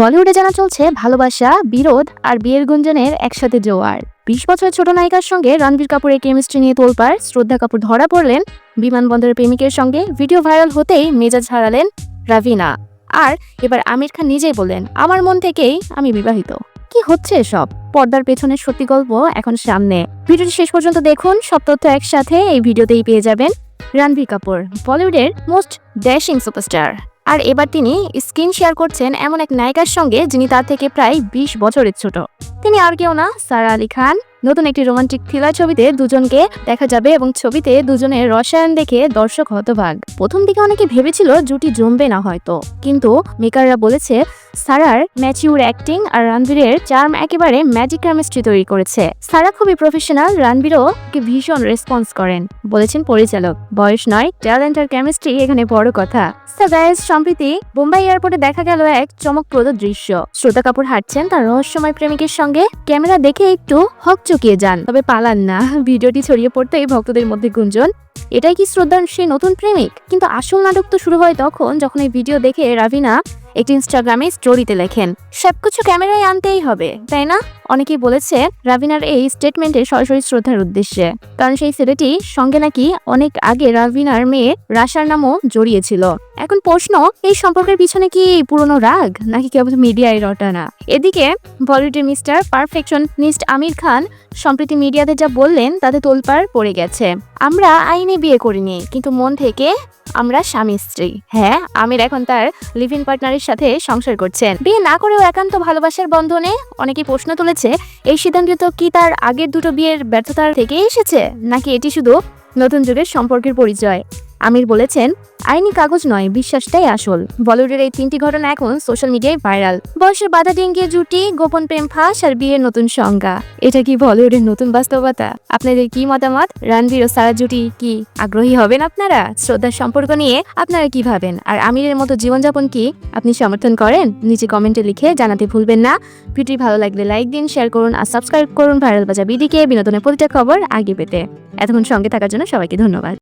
বলিউডে জানা চলছে, ভালোবাসা, বিরোধ আর বিয়ের গুঞ্জনের একসাথে জোয়ার। বিশ বছরের ছোট নায়িকার সঙ্গে রণবীর কাপুরের কেমিস্ট্রি নিয়ে তোলপার শ্রদ্ধা কাপুর ধরা পড়লেন, বিমানবন্দরের প্রেমিকের সঙ্গে ভিডিও ভাইরাল হতেই মেজাজ হারালেন রাভিনা। আর এবার আমির খান নিজেই বললেন, আমার মন থেকেই আমি বিবাহিত। কি হচ্ছে এসব? পর্দার পেছনের সত্যি গল্প এখন সামনে। ভিডিওটি শেষ পর্যন্ত দেখুন, সব তথ্য একসাথে এই ভিডিওতেই পেয়ে যাবেন রণবীর কাপুর, বলিউডের মোস্ট ড্যাশিং সুপারস্টার। আর এবার তিনি স্ক্রিন শেয়ার করছেন এমন এক নায়িকার সঙ্গে যিনি তার থেকে প্রায় বিশ বছরের ছোট। তিনি আর কেউ না, সারা আলী খান। নতুন একটি রোমান্টিক থ্রিলার ছবিতে দুজনকে দেখা যাবে এবং ছবিতে দুজনের রসায়ন দেখে দর্শক হতভাগ। প্রথম দিকে অনেকে ভেবেছিল জুটি জমবে না হয়তো, কিন্তু মেকাররা বলেছে সারার ম্যাচিউর অ্যাক্টিং আর রণবীরের চার্ম একেবারে ম্যাজিক কেমিস্ট্রি তৈরি করেছে। সারা খুবই প্রফেশনাল রণবীরও ভীষণ রেসপন্স করেন বলেছেন পরিচালক। বয়স নয় ট্যালেন্ট আর কেমিস্ট্রি এখানে বড় কথা। Guys, সম্প্রতি বোম্বাই এয়ারপোর্টে দেখা গেল এক চমকপ্রদ দৃশ্য। শ্রোতা কাপুর হাঁটছেন তার রহস্যময় প্রেমিকের সঙ্গে। ক্যামেরা দেখে একটু হক হকচকিয়ে যান। তবে পালান না। ভিডিওটি ছড়িয়ে পড়তেই ভক্তদের মধ্যে গুঞ্জন। এটাই কি শ্রদ্ধার সেই নতুন প্রেমিক? কিন্তু আসল নাটক তো শুরু হয় তখন যখন এই ভিডিও দেখে রাভিনা একটি ইনস্টাগ্রামে স্টোরিতে লেখেন, সবকিছু ক্যামেরায় আনতেই হবে, তাই না? অনেকেই বলেছে, রাভিনার এই স্টেটমেন্টে সরাসরি শ্রদ্ধার উদ্দেশ্যে। কারণ সেই ছেলেটি সঙ্গে নাকি অনেক আগে রাভিনার মেয়ে রাশার নামও জড়িয়েছিল। এখন প্রশ্ন, এই সম্পর্কের পিছনে কি পুরনো রাগ? নাকি কেবল মিডিয়ায় রটানা? এদিকে বলিউডের মিস্টার পারফেকশনিস্ট আমির খান সম্প্রতি মিডিয়াতে যা বললেন, তাতে তোলপাড় পড়ে গেছে। আমরা আইনে বিয়ে করিনি, কিন্তু মন থেকে আমরা স্বামী স্ত্রী। হ্যাঁ আমির এখন তার লিভ ইন পার্টনারের সাথে সংসার করছেন। বিয়ে না করেও একান্ত ভালোবাসার বন্ধনে অনেকেই প্রশ্ন তুলেছে, এই সিদ্ধান্ত তো কি তার আগের দুটো বিয়ের ব্যর্থতার থেকে এসেছে? নাকি এটি শুধু নতুন যুগের সম্পর্কের পরিচয়? আমির বলেছেন, আইনি কাগজ নয়, বিশ্বাসটাই আসল। বলিউডের এই তিনটি ঘটনা এখন সোশ্যাল মিডিয়ায় ভাইরাল। বয়সের বাধা ডিঙ্গিয়ে জুটি, গোপন প্রেম ফাঁস আর বিয়ের নতুন সংজ্ঞা। এটা কি বলিউডের নতুন বাস্তবতা? আপনাদের কি মতামত? রণবীর ও সারা জুটি কি আগ্রহী হবেন আপনারা? শ্রদ্ধার সম্পর্ক নিয়ে আপনারা কি ভাবেন? আর আমিরের মতো জীবনযাপন কি আপনি সমর্থন করেন? নিচে কমেন্টে লিখে জানাতে ভুলবেন না। ভিডিও ভালো লাগলে লাইক দিন, শেয়ার করুন আর সাবস্ক্রাইব করুন ভাইরাল বাজা বিডিকে। বিনোদনের প্রতিটা খবর আগে পেতে। এতক্ষণ সঙ্গে থাকার জন্য সবাইকে ধন্যবাদ।